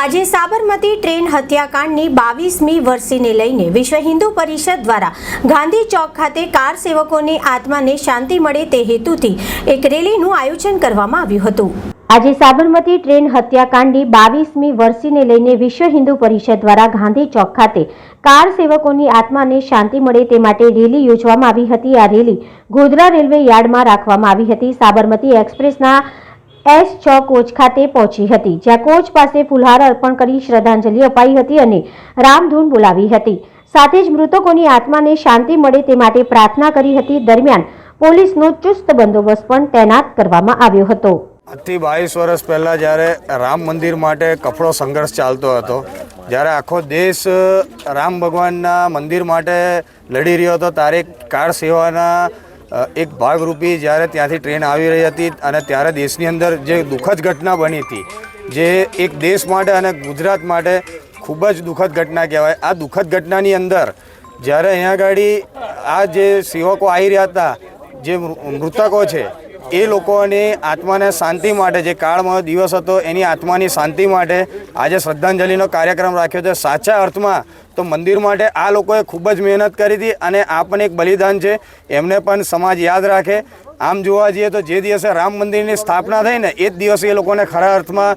આજે સાબરમતી ટ્રેન હત્યાકાંડની બાવીસમી વર્ષીને લઈને વિશ્વ હિન્દુ પરિષદ દ્વારા ગાંધી ચોક ખાતે કાર સેવકોની આત્માને શાંતિ મળે તે હેતુથી એક રેલીનું આયોજન કરવામાં આવ્યું હતું. આજે સાબરમતી ટ્રેન હત્યાકાંડની બાવીસમી વર્ષીને લઈને વિશ્વ હિન્દુ પરિષદ દ્વારા ગાંધી ચોક ખાતે કાર સેવકોની આત્માને શાંતિ મળે તે માટે રેલી યોજવામાં આવી હતી. આ રેલી ગોધરા રેલવે યાર્ડમાં રાખવામાં આવી હતી. સાબરમતી એક્સપ્રેસના એસ છ કોચ ખાતે પહોંચી હતી, જ્યાં કોચ પાસે ફુલહાર અર્પણ કરી શ્રદ્ધાંજલિ અપાઈ હતી અને રામધૂન બોલાવી હતી. સાથે જ મૃતકોની આત્માને શાંતિ મળે તે માટે પ્રાર્થના કરી હતી. દરમિયાન પોલીસનો ચુસ્ત બંદોબસ્ત પણ તૈનાત કરવામાં આવ્યો હતો. આજથી બાવીસ વર્ષ પહેલાં જ્યારે રામ મંદિર માટે કપડો સંઘર્ષ ચાલતો હતો, જ્યારે આખો દેશ રામ ભગવાનના મંદિર માટે લડી રહ્યો હતો ત્યારે કાર સેવાના એક ભાગરૂપી જ્યારે ત્યાંથી ટ્રેન આવી રહી હતી અને ત્યારે દેશની અંદર જે દુઃખદ ઘટના બની હતી, જે એક દેશ માટે અને ગુજરાત માટે ખૂબ જ દુઃખદ ઘટના કહેવાય. આ દુઃખદ ઘટનાની અંદર જ્યારે અહીંયા આગળ આ જે સેવકો આવી રહ્યા હતા, જે મૃતકો છે એ લોકોની આત્માને શાંતિ માટે જે કાળમાં દિવસ હતો, એની આત્માની શાંતિ માટે આજે શ્રદ્ધાંજલિનો કાર્યક્રમ રાખ્યો છે. સાચા અર્થમાં તો મંદિર માટે આ લોકોએ ખૂબ જ મહેનત કરી હતી અને આ પણ એક બલિદાન છે. એમને પણ સમાજ યાદ રાખે. આમ જોવા જઈએ તો જે દિવસે રામ મંદિરની સ્થાપના થઈ ને, એ જ દિવસે એ લોકોને ખરા અર્થમાં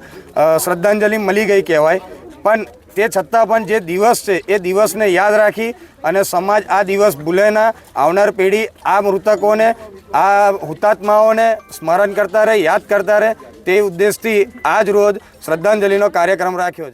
શ્રદ્ધાંજલિ મળી ગઈ કહેવાય. પણ તે છતાં પણ જે દિવસ છે, એ દિવસને યાદ રાખી અને સમાજ આ દિવસ ભૂલે ના આવનાર પેઢી આ મૃતકોને, આ હુતાત્માઓને સ્મરણ કરતા રહે, યાદ કરતા રહે, તે ઉદ્દેશથી આજ રોજ શ્રદ્ધાંજલિનો કાર્યક્રમ રાખ્યો છે.